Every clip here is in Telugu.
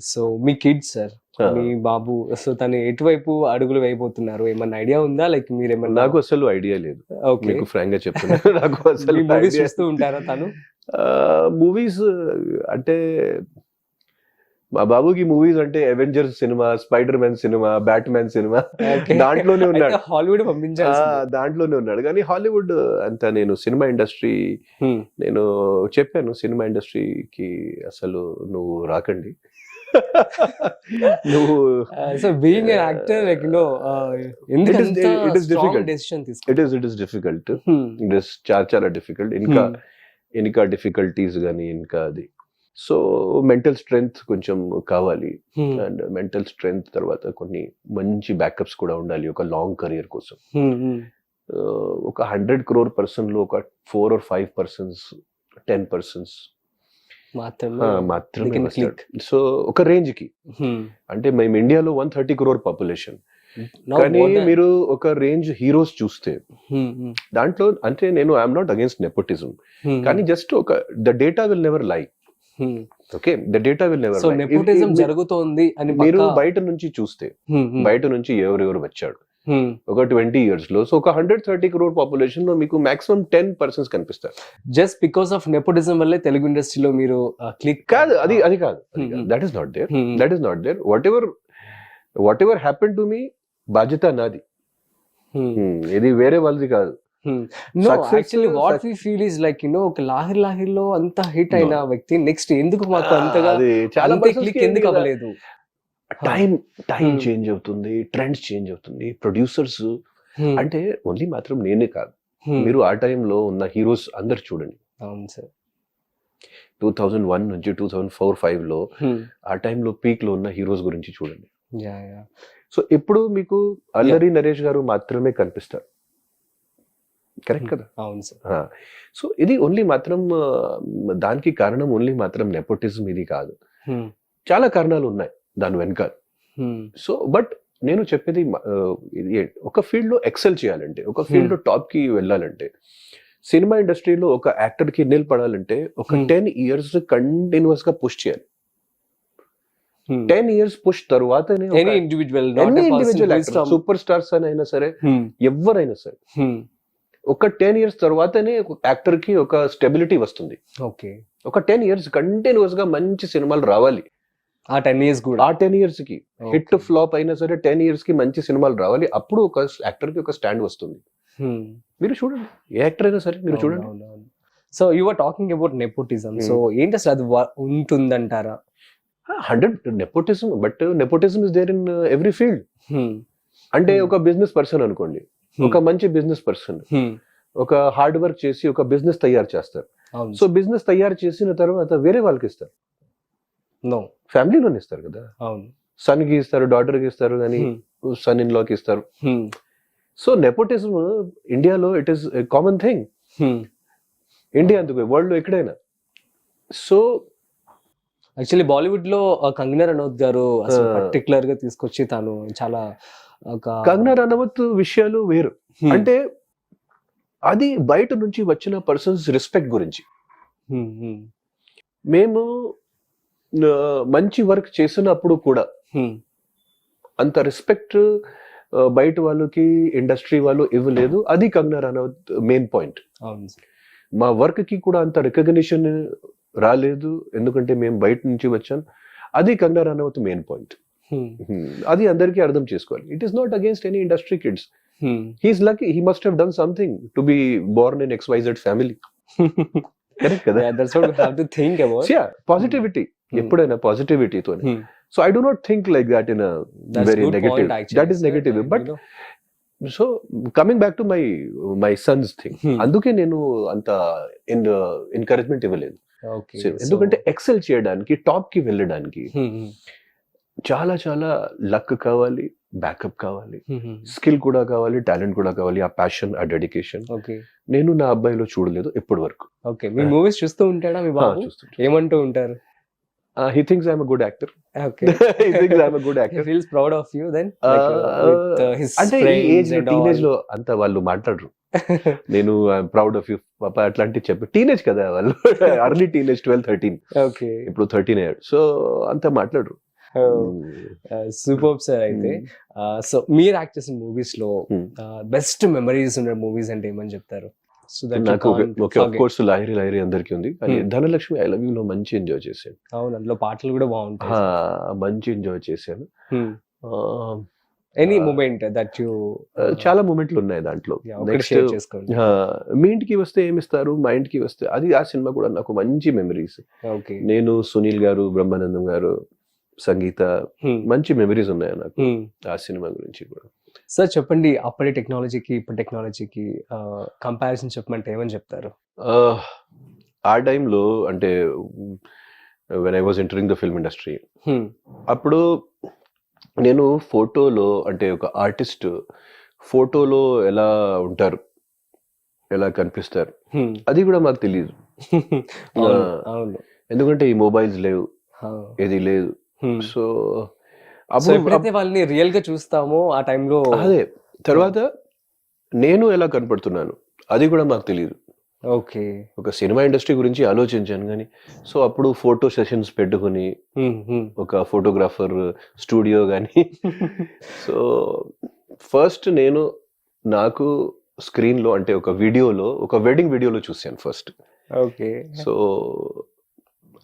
సో మీ కిడ్స్ సార్ మీ బాబు సో తను ఎటువైపు అడుగులు వేయబోతున్నారు? ఏమన్నా ఐడియా ఉందా? లైక్ మీరు ఏమన్నా నాకు అసలు ఐడియా లేదు. మీకు ఫ్రాంక్గా చెప్తున్నా. నాకు అసలు మూవీస్ చూస్తూ ఉంటారా తను? మూవీస్ అంటే మా బాబుకి మూవీస్ అంటే Avengers cinema Spider Man cinema Batman cinema దాంట్లోనే ఉన్నాడు. హాలీవుడ్ ఆ, పంపించాలి దాంట్లోనే ఉన్నాడు. కానీ హాలీవుడ్ అంత నేను సినిమా ఇండస్ట్రీ నేను చెప్పాను. సినిమా ఇండస్ట్రీకి అసలు నువ్వు రాకండి. నువ్వు so being an actor like no It is- it is difficult. Decision it is it is difficult it is చాలా చాలా డిఫికల్ట్ ఇంకా ఇంకా డిఫికల్టీస్ కానీ ఇంకా అది. సో మెంటల్ స్ట్రెంగ్త్ కొంచెం కావాలి. అండ్ మెంటల్ స్ట్రెంగ్త్ తర్వాత కొన్ని మంచి బ్యాకప్స్ కూడా ఉండాలి ఒక లాంగ్ కెరియర్ కోసం. Uh, ఒక హండ్రెడ్ క్రోర్ పర్సన్లో ఒక four or five persons ten persons మాత్రమే. సో ఒక రేంజ్కి అంటే మేము ఇండియాలో వన్ థర్టీ క్రోర్ పాపులేషన్. కానీ మీరు ఒక రేంజ్ హీరోస్ చూస్తే దాంట్లో అంటే నేను ఐఎమ్ నాట్ అగేన్స్ట్ నెపోటిజం. కానీ జస్ట్ ఒక the data will never lie. Okay? The data will never so nepotism జరుగుతోంది అని మీరు బయట నుంచి చూస్తే బయట నుంచి ఎవరెవరు వచ్చాడు. ఒక ట్వంటీ ఇయర్స్లో. సో ఒక హండ్రెడ్ థర్టీ క్రోర్ పాపులేషన్లో మీకు మాక్సిమం టెన్ పర్సన్స్ కనిపిస్తారు. జస్ట్ బికాస్ ఆఫ్ నెపోటిజం వల్లే తెలుగు ఇండస్ట్రీలో మీరు క్లిక్ కాదు అది అది కాదు. Hmm. That is not there that is not there whatever whatever happen to me బాధ్యత నాది. Hmm, ఇది వేరే వాళ్ళది కాదు. No Success- actually what we feel is like you know ఒక లాహిర్ లాహిర్లో అంత హిట్. అయిన వ్యక్తి నెక్స్ట్ ఎందుకు మాకు అంతగా చాలా క్లిక్ ఎందుకు అవ్వలేదు? Time time Hmm. చేంజ్ అవుతుంది ట్రెండ్స్ చేంజ్ అవుతుంది. ప్రొడ్యూసర్స్ Hmm, అంటే ఓన్లీ మాత్రం నేనే కాదు. Hmm. మీరు ఆ టైంలో ఉన్న హీరోస్ అందరు చూడండి. అవును సార్. టూ థౌజండ్ వన్ నుంచి టూ థౌజండ్ ఫోర్ ఫైవ్లో ఆ టైంలో పీక్లో ఉన్న హీరోస్ గురించి చూడండి. యా యా సో ఇప్పుడు మీకు అల్లరి నరేష్ గారు మాత్రమే కనిపిస్తారు. కరెక్ట్ కదా? అవును సార్. సో ఇది ఓన్లీ మాత్రం దానికి కారణం ఓన్లీ మాత్రం నెపోటిజం ఇది కాదు. చాలా కారణాలు ఉన్నాయి. దాని వెనక సో బట్ నేను చెప్పేది ఒక ఫీల్డ్లో ఎక్సెల్ చేయాలంటే ఒక ఫీల్డ్లో టాప్కి వెళ్ళాలంటే సినిమా ఇండస్ట్రీలో ఒక యాక్టర్కి నిలబడాలంటే ఒక. టెన్ ఇయర్స్ కంటిన్యూస్గా పుష్ చేయాలి. టెన్ ఇయర్స్ పుష్ తర్వాతనే ఇండివిజువల్ ఇండివిజువల్ సూపర్ స్టార్స్ అని అయినా సరే ఎవరైనా సరే ఒక టెన్ ఇయర్స్ తర్వాతనే ఒక యాక్టర్కి ఒక స్టెబిలిటీ వస్తుంది. ఓకే. ఒక టెన్ ఇయర్స్ కంటిన్యూస్గా మంచి సినిమాలు రావాలి. ఆ టెన్ ఇయర్స్ కూడా. ఆ టెన్ ఇయర్స్కి. హిట్ ఫ్లాప్ అయినా సరే టెన్ ఇయర్స్కి మంచి సినిమాలు రావాలి. అప్పుడు ఒక యాక్టర్కి ఒక స్టాండ్ వస్తుంది. మీరు చూడండి. ఏ యాక్టర్ అయినా సరే మీరు చూడండి. So you are talking about nepotism so ఏంటి అసలు అది ఉంటుందంటారా? Hundred nepotism but nepotism is there in every field Hmm, అంటే Hmm. ఒక బిజినెస్ పర్సన్ అనుకోండి. ఒక మంచి బిజినెస్ పర్సన్ hmm. ఒక హార్డ్ వర్క్ చేసి ఒక బిజినెస్ తయారు చేస్తారు. సో బిజినెస్ తయారు చేసిన తర్వాత వేరే వాళ్ళకి ఇస్తారు. ఫ్యామిలీలోనే ఇస్తారు కదా. అవును. సన్కి ఇస్తారు డాటర్కి ఇస్తారు కానీ సన్ ఇన్ లాకి ఇస్తారు సో నెపోటిజం ఇండియాలో it is common thing. India అందుకు వరల్డ్లో ఎక్కడైనా. సో యాక్చువల్లీ బాలీవుడ్లో కంగనా రనౌత్ గారు. పర్టికులర్గా తీసుకొచ్చి తాను చాలా కంగనా రనవత్ విషయాలు వేరు. Hmm, అంటే అది బయట నుంచి వచ్చిన పర్సన్స్ రెస్పెక్ట్ గురించి. Hmm, hmm, మేము మంచి వర్క్ చేసినప్పుడు కూడా. అంత రెస్పెక్ట్ బయట వాళ్ళకి ఇండస్ట్రీ వాళ్ళు ఇవ్వలేదు. అది కంగనా రనౌత్ మెయిన్ పాయింట్ మా వర్క్కి కూడా అంత రికగ్నిషన్ రాలేదు. ఎందుకంటే మేము బయట నుంచి వచ్చాం. అది కంగనా రనౌత్ మెయిన్ పాయింట్ అది అందరికీ అర్థం చేసుకోవాలి. It is not against any industry kids. He's lucky he must have done something to be born in X Y Z family correct కదా. పాజిటివిటీ. ఎప్పుడైనా పాజిటివిటీతో Hmm. So I do not think like that in very negative that is. Negative but so coming back to my my son's thing Hmm. అందుకే నేను అంత ఇన్ ఎంకరేజ్మెంట్ ఇవ్వలేదు. ఎందుకంటే ఎక్సెల్ చేయడానికి టాప్కి వెళ్ళడానికి Hmm, hmm, చాలా చాలా లక్ కావాలి బ్యాకప్ కావాలి hmm, hmm. స్కిల్ కూడా కావాలి టాలెంట్ కూడా కావాలి ఆ ప్యాషన్ ఆ డెడికేషన్ నేను నా అబ్బాయిలో చూడలేదు ఇప్పటి వరకు okay. మీ మూవీస్ చూస్తూ ఉంటాడా మీ బాబు? చూస్తుంటా ఏమంటూ ఉంటారు? He thinks I'm good actor okay he thinks I'm good he actor feels proud of you then Uh, like, uh, with, uh, his అంటే ఈ ఏజ్లో టీనేజ్ అంత వాళ్ళు మాట్లాడరు. నేను ప్రౌడ్ ఆఫ్ యూ పాప అట్లాంటి చెప్పి టీనేజ్ కదా వాళ్ళు. Early teenage twelve thirteen okay. ఇప్పుడు థర్టీన్ అయ్యాడు. సో అంత మాట్లాడరు. సూపర్ సార్ అయితే. సో మీరు యాక్ట్ చేసిన మూవీస్లో Hmm. బెస్ట్ మెమరీస్ ఉన్న మూవీస్ అంటే ఏమని చెప్తారు? నాకు okay of course Lahiri Lahiri అందరికీ ఉంది. కానీ Hmm. Dhanalakshmi I love you లో మంచి ఎంజాయ్ చేశాను అవును అందులో పాటలు కూడా బాగుంటాయి. మంచి ఎంజాయ్ చేశాను. ఎనీ. మూమెంట్ దట్ యు చాలా మూమెంట్లు ఉన్నాయి దాంట్లో. నెక్స్ట్ మీ ఇంటికి వస్తే ఏమిస్తారు మా ఇంటికి వస్తే అది ఆ సినిమా కూడా నాకు మంచి మెమరీస్ ఓకే నేను సునీల్ గారు బ్రహ్మానందం గారు సంగీత మంచి మెమరీస్ ఉన్నాయి నాకు? ఆ సినిమా గురించి కూడా. సార్ చెప్పండి అప్పటి టెక్నాలజీకి ఇప్పుడు టెక్నాలజీకి కంపారిజన్ చెప్పమంటే ఏమని చెప్తారు? ఆ, టైంలో అంటే when I was entering the film industry Hmm. అప్పుడు నేను ఫోటోలో అంటే ఒక ఆర్టిస్ట్ ఫోటోలో ఎలా ఉంటారు? ఎలా కనిపిస్తారు? Hmm. అది కూడా మాకు తెలియదు ఎందుకంటే ఈ మొబైల్స్ లేవు. ఏది లేదు. Hmm. సో సో అప్పుడు ఎప్పుడైతే వాళ్ళని రియల్గా చూస్తామో ఆ టైంలో అదే తర్వాత నేను ఎలా కనపడుతున్నాను? అది కూడా మాకు తెలియదు ఓకే. ఒక సినిమా ఇండస్ట్రీ గురించి ఆలోచించాను కానీ సో అప్పుడు ఫోటో సెషన్స్ పెట్టుకుని ఒక ఫోటోగ్రాఫర్ స్టూడియో కానీ. సో ఫస్ట్ నేను నాకు స్క్రీన్లో అంటే ఒక వీడియోలో ఒక వెడ్డింగ్ వీడియోలో చూశాను ఫస్ట్. ఓకే. సో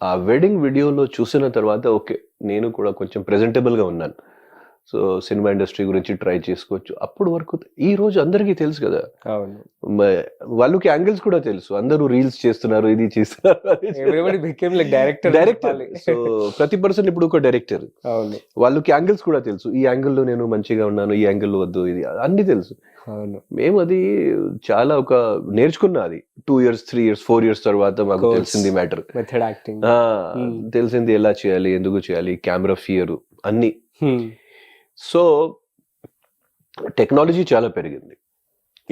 ఆ వెడ్డింగ్ వీడియోలో చూసిన తర్వాత ఓకే నేను కూడా కొంచెం ప్రెజెంటబుల్గా ఉన్నాను. సో సినిమా ఇండస్ట్రీ గురించి ట్రై చేసుకోవచ్చు. అప్పుడు వరకు ఈ రోజు అందరికీ తెలుసు కదా. వాళ్ళకి యాంగిల్స్ కూడా తెలుసు. అందరూ రీల్స్ చేస్తున్నారు ఇది చేస్తున్నారు డైరెక్టర్ డైరెక్టర్ సో ప్రతి పర్సన్ ఇప్పుడు ఒక డైరెక్టర్ వాళ్ళకి యాంగిల్స్ కూడా తెలుసు. ఈ యాంగిల్లో నేను మంచిగా ఉన్నాను ఈ యాంగిల్లో వద్దు ఇది అన్ని తెలుసు. మేము అది చాలా ఒక నేర్చుకున్నా అది. Two years three years four years తర్వాత మాకు. తెలిసింది మ్యాటర్. Method acting Hmm. తెలిసింది ఎలా చేయాలి ఎందుకు చేయాలి కెమెరా ఫియర్ అన్ని. సో టెక్నాలజీ చాలా పెరిగింది.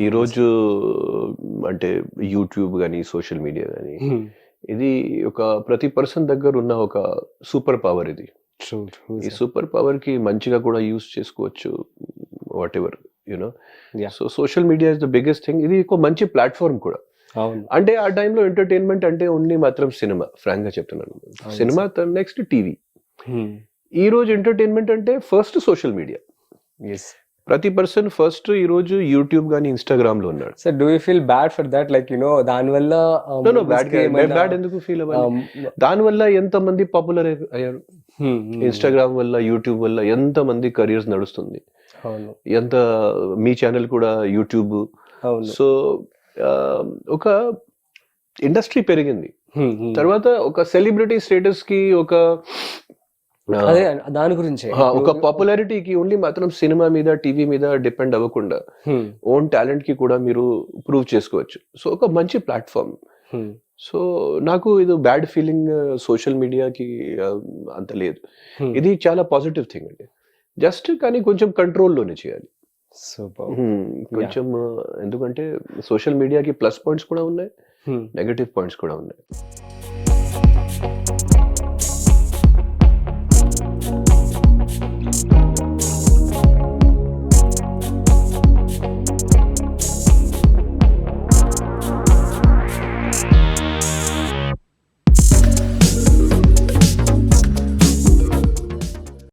ఈరోజు అంటే యూట్యూబ్ కానీ సోషల్ మీడియా కానీ ఇది ఒక ప్రతి పర్సన్ దగ్గర ఉన్న ఒక సూపర్ పవర్ ఇది. ఈ సూపర్ పవర్కి మంచిగా కూడా యూస్ చేసుకోవచ్చు whatever you know. So social media is the biggest thing ఇది ఒక మంచి ప్లాట్ఫామ్ కూడా. అంటే ఆ టైంలో ఎంటర్టైన్మెంట్ అంటే ఓన్లీ మాత్రం సినిమా ఫ్రాంక్గా చెప్తున్నాను సినిమా నెక్స్ట్ టీవీ. ఈ రోజు ఎంటర్టైన్మెంట్ అంటే ఫస్ట్ సోషల్ మీడియా. ప్రతి పర్సన్ ఫస్ట్ ఈ రోజు యూట్యూబ్ గానీ ఇన్స్టాగ్రామ్లో ఉన్నాడు. Sir do you feel bad for that like you know దాని వల్ల bad ఎందుకు ఫీల్ అవ్వాలి? దాని వల్ల ఎంత మంది పాపులర్ అయ్యారు? ఇన్స్టాగ్రామ్ వల్ల యూట్యూబ్ వల్ల ఎంత మంది కెరియర్స్ నడుస్తుంది ఎంత మీ ఛానల్ కూడా యూట్యూబ్ సో ఒక ఇండస్ట్రీ పెరిగింది. తర్వాత ఒక సెలబ్రిటీ స్టేటస్కి ఒక అదే దాని గురించే. ఒక పాపులారిటీకి ఓన్లీ మాత్రం సినిమా మీద టీవీ మీద డిపెండ్ అవ్వకుండా ఓన్ టాలెంట్కి కూడా మీరు ప్రూవ్ చేసుకోవచ్చు. సో ఒక మంచి ప్లాట్ఫామ్. సో నాకు ఇది బ్యాడ్ ఫీలింగ్ సోషల్ మీడియాకి అంత లేదు. ఇది చాలా పాజిటివ్ థింగ్ అండి. జస్ట్ కానీ కొంచెం కంట్రోల్లోనే చేయాలి. Hmm, కొంచెం ఎందుకంటే సోషల్ మీడియాకి ప్లస్ పాయింట్స్ కూడా ఉన్నాయి. నెగటివ్ పాయింట్స్ కూడా ఉన్నాయి.